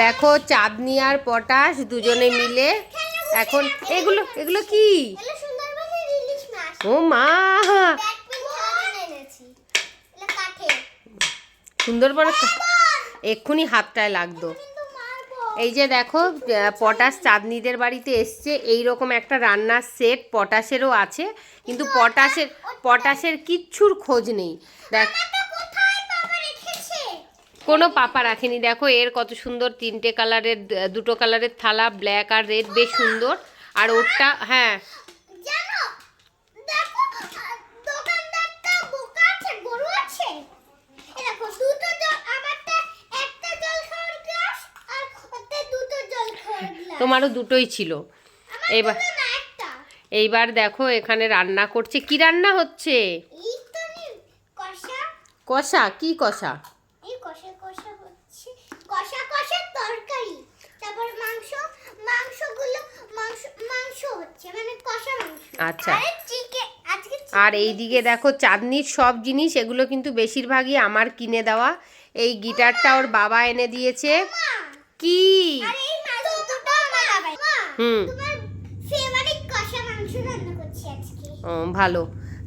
দেখো চাঁদনি আর পটাশ দুজনে মিলে এখন এগুলো এগুলো কি? ও মা! সুন্দরবন এক্ষুনি হাতটায় লাগতো। এই যে দেখো পটাশ চাঁদনিদের বাড়িতে এসছে। এই রকম একটা রান্নার সেট পটাশেরও আছে। কিন্তু পটাশের পটাশের কিচ্ছুর খোঁজ নেই। দেখ এটা কোথায় বাবা রেখেছে কোনো পাপা রাখেনি। দেখো এর কত সুন্দর তিনটে কালারের দুটো কালারের থালা ব্ল্যাক আর রেড বেশ সুন্দর। আর ওরটা হ্যাঁ। তোমারও দুটোই ছিল। এবার এইবার দেখো এখানে রান্না করছে। কি রান্না হচ্ছে? কষা। কি কষা কষা কষা তরকারি। তারপর মাংস মাংসগুলো মাংস মাংস হচ্ছে মানে কষা মাংস। আচ্ছা। আরে চিকেন আজকে আর এই দিকে দেখো চাঁদনির সব জিনিস এগুলো কিন্তু বেশিরভাগই আমার কিনে দেওয়া। এই গিটারটা ওর বাবা এনে দিয়েছে। কি? হুম। তোমার ফেভারিট কষা মাংস রান্না করছি আজকে। ও, ভালো।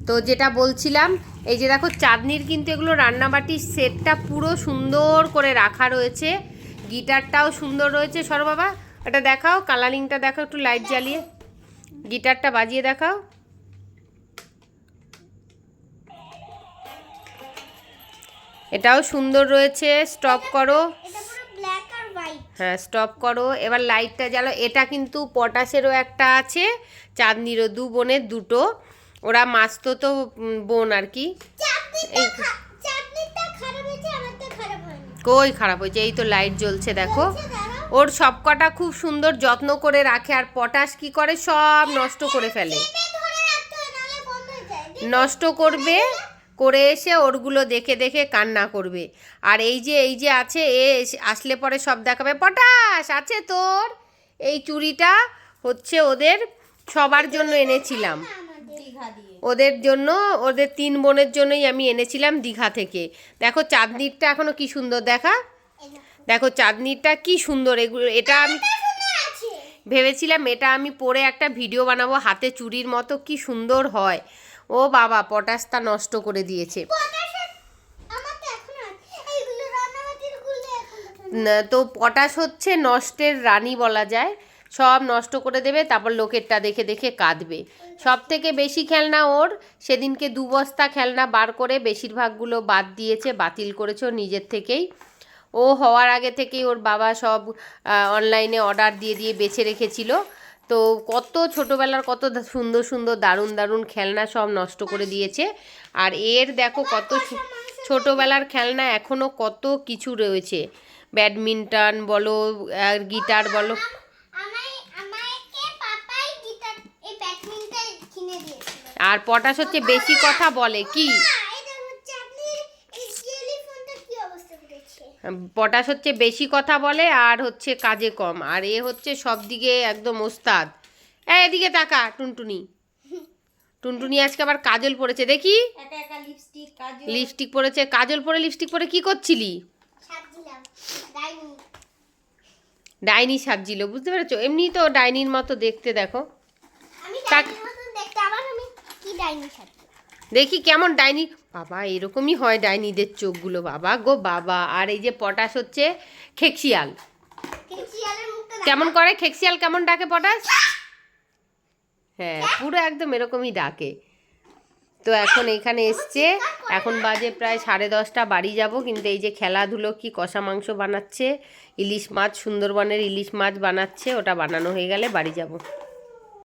তো যেটা বলছিলাম এই যে দেখো চাঁদনির কিন্তু এগুলো রান্নাবাটির সেটটা পুরো সুন্দর করে রাখা রয়েছে। গিটারটাও সুন্দর রয়েছে। সর বাবা এটা দেখাও কালারিংটা দেখাও একটু লাইট জ্বালিয়ে। গিটারটা বাজিয়ে দেখাও। এটাও সুন্দর রয়েছে। স্টপ করো। হ্যাঁ স্টপ করো। এবার লাইটটা জ্বালো এটা কিন্তু পটাশেরও একটা আছে চাঁদনিরও দু বোনের দুটো। ওরা মাস্তো তো বোন আর কি। কই খারাপ হয়েছে? এই তো লাইট জ্বলছে দেখো। ওর সবকটা খুব সুন্দর যত্ন করে রাখে আর পটাশ কি করে? সব নষ্ট করে ফেলে। নষ্ট করবে করে এসে ওরগুলো দেখে দেখে কান্না করবে। আর এই যে এই যে আছে এ আসলে পরে সব দেখাবে পটাশ আছে তোর? এই চুড়িটা হচ্ছে ওদের সবার জন্য এনেছিলাম। ওদের জন্য ওদের তিন বোনের জন্যই আমি এনেছিলাম দীঘা থেকে। দেখো চাঁদনিরটা এখনও কি সুন্দর দেখা। দেখো। চাঁদনিরটা কি সুন্দর এগুলো এটা আমি। ভেবেছিলাম এটা আমি পরে একটা ভিডিও বানাবো হাতে চুড়ির মতো কি সুন্দর হয়। ও বাবা পটাশটা নষ্ট করে দিয়েছে। তো পটাশ হচ্ছে নষ্টের রানী বলা যায়। সব নষ্ট করে দেবে, তারপর লোকেরটা দেখে দেখে কাঁদবে। সব থেকে বেশি খেলনা ওর, সেদিনকে দু বস্তা খেলনা বার করে বেশিরভাগগুলো বাদ দিয়েছে, বাতিল করেছে নিজের থেকেই। ও হওয়ার আগে থেকেই ওর বাবা সব অনলাইনে অর্ডার দিয়ে দিয়ে বেছে রেখেছিল। তো কত ছোটোবেলার কত সুন্দর সুন্দর দারুণ দারুণ খেলনা সব নষ্ট করে দিয়েছে। আর এর দেখো কত ছোটোবেলার খেলনা এখনও কত কিছু রয়েছে। ব্যাডমিন্টন বলো গিটার বলো আমায় আমাকে পাপাই গিটার এই ব্যাডমিন্টন কিনে দিয়েছিল আর পটাশ হচ্ছে বেশি কথা বলে কি? পটাশ হচ্ছে বেশি কথা বলে আর হচ্ছে কাজে কম আর এ হচ্ছে সব দিকে একদম ওস্তাদ। এই এদিকে তাকা টুনটুনি। টুনটুনি আজকে আবার কাজল পড়েছে দেখি? লিপস্টিক পরেছে কাজল পরে লিপস্টিক পরে কি করছিলি? ডাইনি সাজছিল বুঝতে পেরেছ? এমনি তো ডাইনির মতো দেখতে দেখো। আমি কাক- ডাইনির মতন দেখতে আবার আমি কি ডাইনি দেখি কেমন ডাইনি। বাবা এরকমই হয় ডাইনিদের চোখগুলো। বাবা গো বাবা। আর এই যে পটাশ হচ্ছে খেকশিয়াল। কেমন করে? খেকশিয়াল কেমন ডাকে পটাশ? হ্যাঁ পুরো একদম এরকমই ডাকে। তো এখন এখানে এসছে। এখন বাজে প্রায় সাড়ে দশটা বাড়ি যাব। কিন্তু এই যে খেলাধুলো কি কষা মাংস বানাচ্ছে। ইলিশ মাছ সুন্দরবনের ইলিশ মাছ বানাচ্ছে। ওটা বানানো হয়ে গেলে বাড়ি যাব।